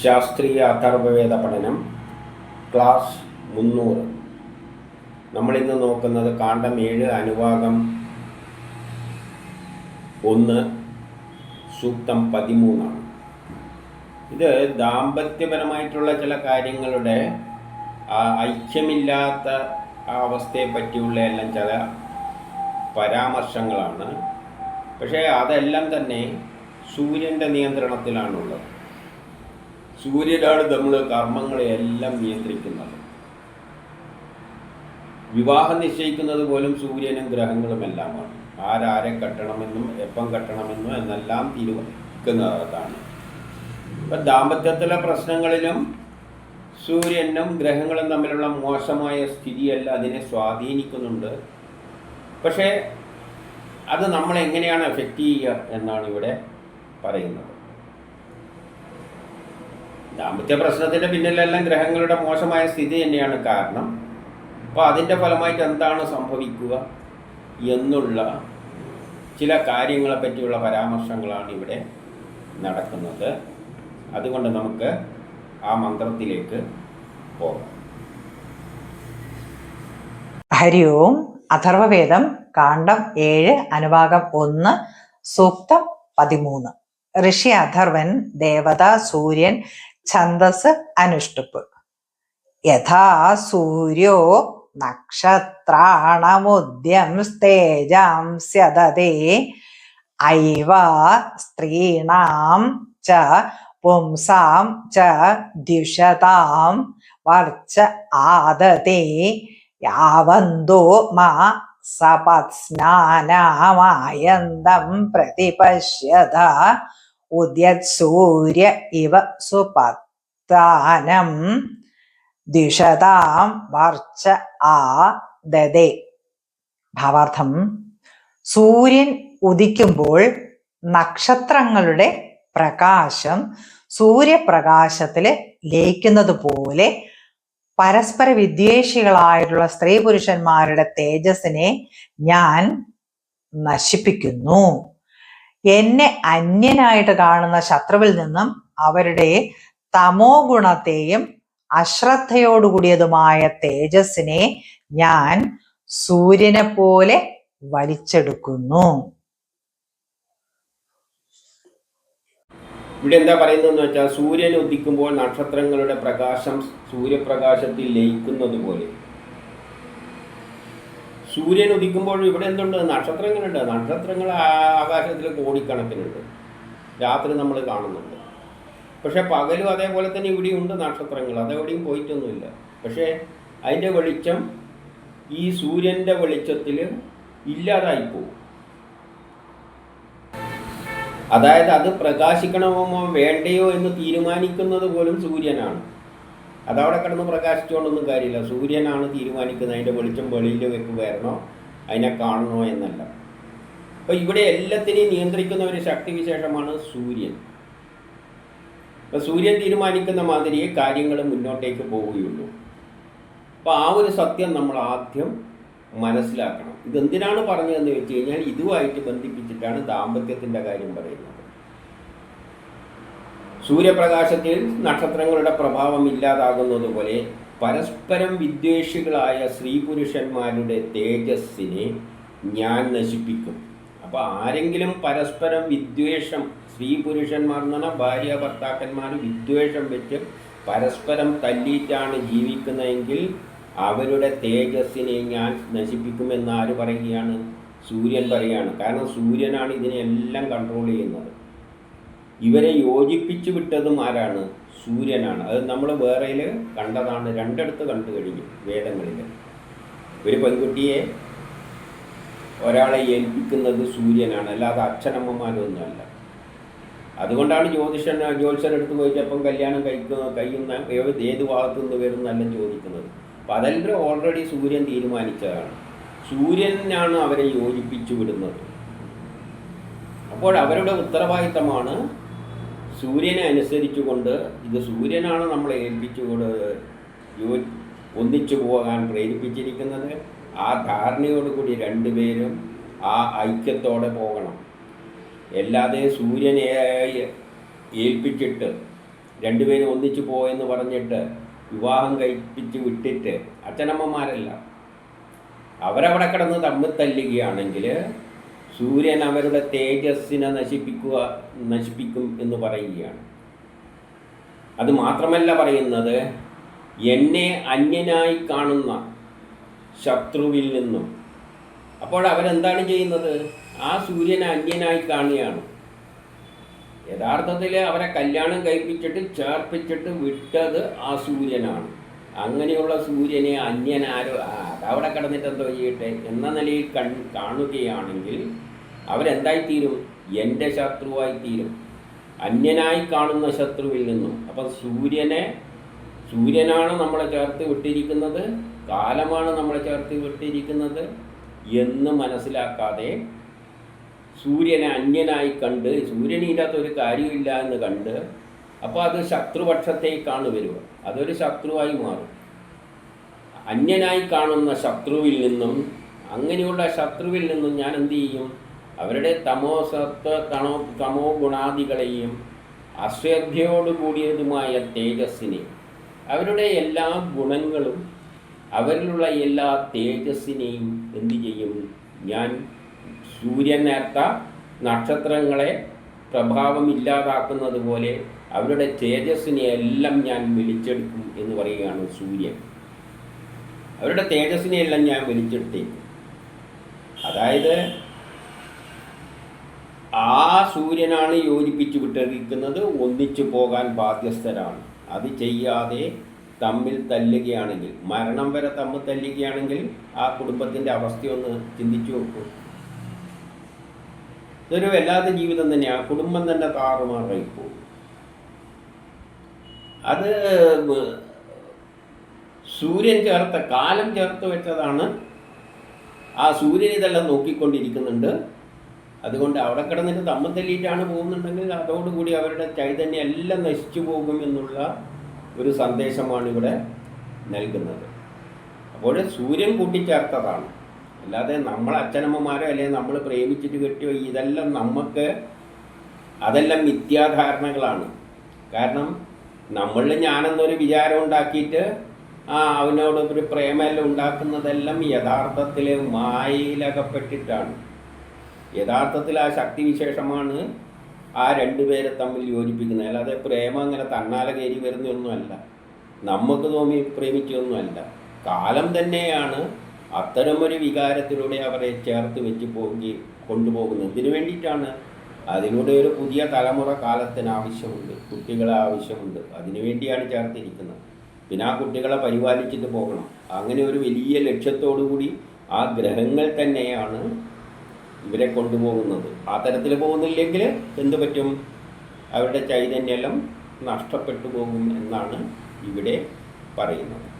ശാസ്ത്രീയ അഥർവവേദ പഠനം ക്ലാസ് മുന്നൂറ്. നമ്മളിന്ന് നോക്കുന്നത് കാണ്ഡം ഏഴ് അനുവാദം ഒന്ന് സൂക്തം പതിമൂന്നാണ്. ഇത് ദാമ്പത്യപരമായിട്ടുള്ള ചില കാര്യങ്ങളുടെ ഐക്യമില്ലാത്ത അവസ്ഥയെ പറ്റിയുള്ള എല്ലാം ചില പരാമർശങ്ങളാണ്. പക്ഷേ അതെല്ലാം തന്നെ സൂര്യന്റെ നിയന്ത്രണത്തിലാണുള്ളത്. സൂര്യനാണ് നമ്മൾ കർമ്മങ്ങളെയെല്ലാം നിയന്ത്രിക്കുന്നത്. വിവാഹം നിശ്ചയിക്കുന്നത് പോലും സൂര്യനും ഗ്രഹങ്ങളും എല്ലാമാണ്. ആരാരെ കെട്ടണമെന്നും എപ്പം കെട്ടണമെന്നും എന്നെല്ലാം തീരുമാനിക്കുന്നതാണ്. ഇപ്പം ദാമ്പത്യത്തിലെ പ്രശ്നങ്ങളിലും സൂര്യനും ഗ്രഹങ്ങളും തമ്മിലുള്ള മോശമായ സ്ഥിതിയല്ല അതിനെ സ്വാധീനിക്കുന്നുണ്ട്. പക്ഷേ അത് നമ്മളെങ്ങനെയാണ് എഫക്റ്റ് ചെയ്യുക എന്നാണ് ഇവിടെ പറയുന്നത്. ദാമ്പത്യ പ്രശ്നത്തിന്റെ പിന്നിലെല്ലാം ഗ്രഹങ്ങളുടെ മോശമായ സ്ഥിതി തന്നെയാണ് കാരണം. അപ്പോൾ അതിന്റെ ഫലമായിട്ട് എന്താണ് സംഭവിക്കുക എന്നുള്ള ചില കാര്യങ്ങളെ പറ്റിയുള്ള പരാമർശങ്ങളാണ് ഇവിടെ നടക്കുന്നത്. അതുകൊണ്ട് നമുക്ക് ആ മന്ത്രത്തിലേക്ക് പോകാം. ഹരി ഓം അഥർവവേദം കാണ്ഡം ഏഴ് അനുഭാഗം ഒന്ന് സൂക്തം പതിമൂന്ന്. ഋഷി അഥർവൻ ദേവത സൂര്യൻ ഛന്ദസ് അനുഷ്ടുപ്പ്. യഥാ സൂര്യോ നക്ഷത്രാണമുദ്യം സ്തേജാംസ്യതേ ഐവ സ്ത്രീണാം ച പുംസാം ച ദ്യുഷതാം വർച്ച ആദത്തെ യാവന്തോ മാ സപത്സ്നാനാമായന്തം പ്രതിപശ്യത. ഉദ്യത്സൂര്യ ഇവ സുപത്താനം ദ്വിഷതാം വർച്ച ആ ദദേ ഭാവാർത്ഥം. സൂര്യൻ ഉദിക്കുമ്പോൾ നക്ഷത്രങ്ങളുടെ പ്രകാശം സൂര്യപ്രകാശത്തിൽ ലയിക്കുന്നത് പോലെ പരസ്പര വിദ്വേഷികളായിട്ടുള്ള സ്ത്രീ പുരുഷന്മാരുടെ തേജസ്സിനെ ഞാൻ നശിപ്പിക്കുന്നു. എന്നെ അന്യനായിട്ട് കാണുന്ന ശത്രുവിൽ നിന്നും അവരുടെ തമോ ഗുണത്തെയും അശ്രദ്ധയോടുകൂടിയതുമായ തേജസ്സിനെ ഞാൻ സൂര്യനെ പോലെ വലിച്ചെടുക്കുന്നു. ഇവിടെ എന്താ പറയുന്നതെന്ന് വെച്ചാൽ സൂര്യൻ ഉദിക്കുമ്പോൾ നക്ഷത്രങ്ങളുടെ പ്രകാശം സൂര്യപ്രകാശത്തിൽ ലയിക്കുന്നത് പോലെ സൂര്യൻ ഉദിക്കുമ്പോഴും ഇവിടെ എന്തുണ്ട്? നക്ഷത്രങ്ങളുണ്ട്. നക്ഷത്രങ്ങൾ ആകാശത്തിൽ കോടിക്കണക്കിനുണ്ട്. രാത്രി നമ്മൾ കാണുന്നുണ്ട്. പക്ഷേ പകലും അതേപോലെ തന്നെ ഇവിടെയുണ്ട് നക്ഷത്രങ്ങൾ. അതെവിടെയും പോയിട്ടൊന്നുമില്ല. പക്ഷേ അതിന്റെ വെളിച്ചം ഈ സൂര്യന്റെ വെളിച്ചത്തിൽ ഇല്ലാതായി പോകും അതായത് അത് പ്രകാശിക്കണമോ വേണ്ടയോ എന്ന് തീരുമാനിക്കുന്നത് പോലും സൂര്യനാണ്. അതവിടെ കിടന്ന് പ്രകാശിച്ചുകൊണ്ടൊന്നും കാര്യമില്ല. സൂര്യനാണ് തീരുമാനിക്കുന്നത്. അതിന്റെ വെളിച്ചം വെളിയിൽ വെക്ക് വരണോ അതിനെ കാണണോ എന്നല്ല. അപ്പോൾ ഇവിടെ എല്ലാത്തിനെയും നിയന്ത്രിക്കുന്ന ഒരു ശക്തിവിശേഷമാണ് സൂര്യൻ. അപ്പോൾ സൂര്യൻ തീരുമാനിക്കുന്ന മാതിരി കാര്യങ്ങൾ മുന്നോട്ടേക്ക് പോവുകയുള്ളൂ. അപ്പോൾ ആ ഒരു സത്യം നമ്മൾ ആദ്യം മനസ്സിലാക്കണം. ഇതെന്തിനാണ് പറഞ്ഞതെന്ന് വെച്ച് കഴിഞ്ഞാൽ ഇതുമായിട്ട് ബന്ധിപ്പിച്ചിട്ടാണ് ദാമ്പത്യത്തിന്റെ കാര്യം പറയുന്നത്. സൂര്യപ്രകാശത്തിൽ നക്ഷത്രങ്ങളുടെ പ്രഭാവം ഇല്ലാതാകുന്നത് പോലെ പരസ്പരം വിദ്വേഷികളായ സ്ത്രീ പുരുഷന്മാരുടെ തേജസ്സിനെ ഞാൻ നശിപ്പിക്കും. അപ്പോൾ ആരെങ്കിലും പരസ്പരം വിദ്വേഷം സ്ത്രീ പുരുഷന്മാർ എന്ന് പറഞ്ഞാൽ ഭാര്യ ഭർത്താക്കന്മാർ വിദ്വേഷം വെച്ച് പരസ്പരം തല്ലിയിട്ടാണ് ജീവിക്കുന്നതെങ്കിൽ അവരുടെ തേജസ്സിനെ ഞാൻ നശിപ്പിക്കുമെന്ന് ആര് പറയുകയാണ്? സൂര്യൻ പറയുകയാണ്. കാരണം സൂര്യനാണ് ഇതിനെല്ലാം കൺട്രോൾ ചെയ്യുന്നത്. ഇവരെ യോജിപ്പിച്ചു വിട്ടതും ആരാണ്? സൂര്യനാണ്. അത് നമ്മൾ വേറെയിൽ കണ്ടതാണ്. രണ്ടിടത്ത് കണ്ടു കഴിഞ്ഞു വേദങ്ങളിൽ. ഒരു പെൺകുട്ടിയെ ഒരാളെ ഏൽപ്പിക്കുന്നത് സൂര്യനാണ്. അല്ലാതെ അച്ഛനമ്മമാരൊന്നുമല്ല. അതുകൊണ്ടാണ് ജ്യോതിഷൻ ജ്യോത്സ്യൻ എടുത്ത് പോയിട്ടപ്പം കല്യാണം കഴിക്കുന്ന കഴിയുന്ന ഏത് ഭാഗത്തു നിന്ന് വരുന്നല്ല ചോദിക്കുന്നത്. അപ്പം അതെല്ലാം ഓൾറെഡി സൂര്യൻ തീരുമാനിച്ചതാണ്. സൂര്യനാണ് അവരെ യോജിപ്പിച്ചു വിടുന്നത്. അപ്പോൾ അവരുടെ ഉത്തരവാദിത്തമാണ് സൂര്യനെ അനുസരിച്ചുകൊണ്ട് ഇത് സൂര്യനാണ് നമ്മളെ ഏൽപ്പിച്ചുകൊണ്ട് യോ ഒന്നിച്ചു പോകാൻ പ്രേരിപ്പിച്ചിരിക്കുന്നത്. ആ ധാരണയോടുകൂടി രണ്ടുപേരും ആ ഐക്യത്തോടെ പോകണം. അല്ലാതെ സൂര്യനെ ഏൽപ്പിച്ചിട്ട് രണ്ടുപേരും ഒന്നിച്ചു പോയെന്ന് പറഞ്ഞിട്ട് വിവാഹം കഴിപ്പിച്ച് വിട്ടിട്ട് അച്ഛനമ്മമാരല്ല. അവരവിടെ കിടന്ന് തമ്മിൽ തല്ലുകയാണെങ്കിൽ സൂര്യൻ അവരുടെ തേജസ്സിനെ നശിപ്പിക്കുക നശിപ്പിക്കും എന്ന് പറയുകയാണ്. അത് മാത്രമല്ല പറയുന്നത് എന്നെ അന്യനായി കാണുന്ന ശത്രുവിൽ നിന്നും. അപ്പോൾ അവരെന്താണ് ചെയ്യുന്നത്? ആ സൂര്യനെ അന്യനായി കാണുകയാണ്. യഥാർത്ഥത്തിൽ അവരെ കല്യാണം കഴിപ്പിച്ചിട്ട് ചേർപ്പിച്ചിട്ട് വിട്ടത് ആ സൂര്യനാണ്. അങ്ങനെയുള്ള സൂര്യനെ അന്യനാരോ ആ, അതവിടെ കിടന്നിട്ട് എന്തോ ചെയ്യട്ടെ എന്ന നിലയിൽ കൺ കാണുകയാണെങ്കിൽ അവരെന്തായിത്തീരും? എന്റെ ശത്രുവായി തീരും അന്യനായി കാണുന്ന ശത്രുവിൽ നിന്നും. അപ്പം സൂര്യനെ സൂര്യനാണ് നമ്മളെ ചേർത്ത് വിട്ടിരിക്കുന്നത്. കാലമാണ് നമ്മളെ ചേർത്ത് വിട്ടിരിക്കുന്നത് എന്ന് മനസ്സിലാക്കാതെ സൂര്യനെ അന്യനായി കണ്ട് സൂര്യനില്ലാത്ത ഒരു കാര്യമില്ല എന്ന് കണ്ട് അപ്പോൾ അത് ശത്രുപക്ഷത്തേക്കാണ് വരിക അതൊരു ശത്രുവായി മാറും. അന്യനായി കാണുന്ന ശത്രുവിൽ നിന്നും അങ്ങനെയുള്ള ശത്രുവിൽ നിന്നും ഞാൻ എന്തു ചെയ്യും? അവരുടെ തമോസത്വ തണോ തമോ ഗുണാദികളെയും അശ്രദ്ധയോടുകൂടിയതുമായ തേജസ്സിനെ അവരുടെ എല്ലാ ഗുണങ്ങളും അവരിലുള്ള എല്ലാ തേജസ്സിനെയും എന്തു ചെയ്യും? ഞാൻ സൂര്യൻ നേർത്ത നക്ഷത്രങ്ങളെ പ്രഭാവം ഇല്ലാതാക്കുന്നത് പോലെ അവരുടെ തേജസ്സിനെ എല്ലാം ഞാൻ വിളിച്ചെടുക്കും എന്ന് പറയുകയാണ് സൂര്യൻ. അവരുടെ തേജസ്സിനെ എല്ലാം ഞാൻ വിളിച്ചെടുത്തേക്കും. അതായത് ആ സൂര്യനാണ് യോജിപ്പിച്ചു വിട്ടിരിക്കുന്നത് ഒന്നിച്ചു പോകാൻ ബാധ്യസ്ഥരാണ്. അത് ചെയ്യാതെ തമ്മിൽ തല്ലുകയാണെങ്കിൽ മരണം വരെ തമ്മിൽ തല്ലുകയാണെങ്കിൽ ആ കുടുംബത്തിന്റെ അവസ്ഥയൊന്ന് ചിന്തിച്ചു നോക്കൂ. ഇതൊരു വല്ലാത്ത ജീവിതം തന്നെയാണ്. കുടുംബം തന്നെ താറുമാറായി പോകും അത് സൂര്യൻ ചേർത്ത കാലം ചേർത്ത് വെച്ചതാണ്. ആ സൂര്യൻ ഇതെല്ലാം നോക്കിക്കൊണ്ടിരിക്കുന്നുണ്ട്. അതുകൊണ്ട് അവിടെ കിടന്നിട്ട് തമ്മിൽ തല്ലിയിട്ടാണ് പോകുന്നുണ്ടെങ്കിൽ അതോടുകൂടി അവരുടെ ചൈതന്യം എല്ലാം നശിച്ചു പോകും എന്നുള്ള ഒരു സന്ദേശമാണ് ഇവിടെ നൽകുന്നത്. അപ്പോൾ സൂര്യൻ കൂട്ടിച്ചേർത്തതാണ്. അല്ലാതെ നമ്മൾ അച്ഛനമ്മമാരോ അല്ലെങ്കിൽ നമ്മൾ പ്രേമിച്ചിട്ട് കെട്ടിയോ ഇതെല്ലാം നമുക്ക് അതെല്ലാം മിഥ്യാധാരണകളാണ്. കാരണം നമ്മളിൽ ഞാനെന്നൊരു വിചാരം ഉണ്ടാക്കിയിട്ട് ആ അവനോട് ഒരു പ്രേമെല്ലാം ഉണ്ടാക്കുന്നതെല്ലാം യഥാർത്ഥത്തിൽ മായയിലകപ്പെട്ടിട്ടാണ്. യഥാർത്ഥത്തിൽ ആ ശക്തിവിശേഷമാണ് ആ രണ്ടുപേരെ തമ്മിൽ യോജിപ്പിക്കുന്നത്. അല്ലാതെ പ്രേമം അങ്ങനെ തന്നാല കയറി വരുന്നൊന്നുമല്ല നമുക്ക് തോന്നി പ്രേമിച്ചൊന്നുമല്ല കാലം തന്നെയാണ് അത്തരമൊരു വികാരത്തിലൂടെ അവരെ ചേർത്ത് വെച്ച് പോകി കൊണ്ടുപോകുന്നത്. ഇതിനു വേണ്ടിയിട്ടാണ് അതിലൂടെ ഒരു പുതിയ തലമുറ കാലത്തിന് ആവശ്യമുണ്ട് കുട്ടികളെ ആവശ്യമുണ്ട്. അതിനുവേണ്ടിയാണ് ചേർത്തിരിക്കുന്നത്. പിന്നെ ആ കുട്ടികളെ പരിപാലിച്ചിട്ട് പോകണം. അങ്ങനെ ഒരു വലിയ ലക്ഷ്യത്തോടു കൂടി ആ ഗ്രഹങ്ങൾ തന്നെയാണ് ഇവരെ കൊണ്ടുപോകുന്നത്. ആ തരത്തിൽ പോകുന്നില്ലെങ്കിൽ എന്തു പറ്റും? അവരുടെ ചൈതന്യം നഷ്ടപ്പെട്ടു പോകും എന്നാണ് ഇവിടെ പറയുന്നത്.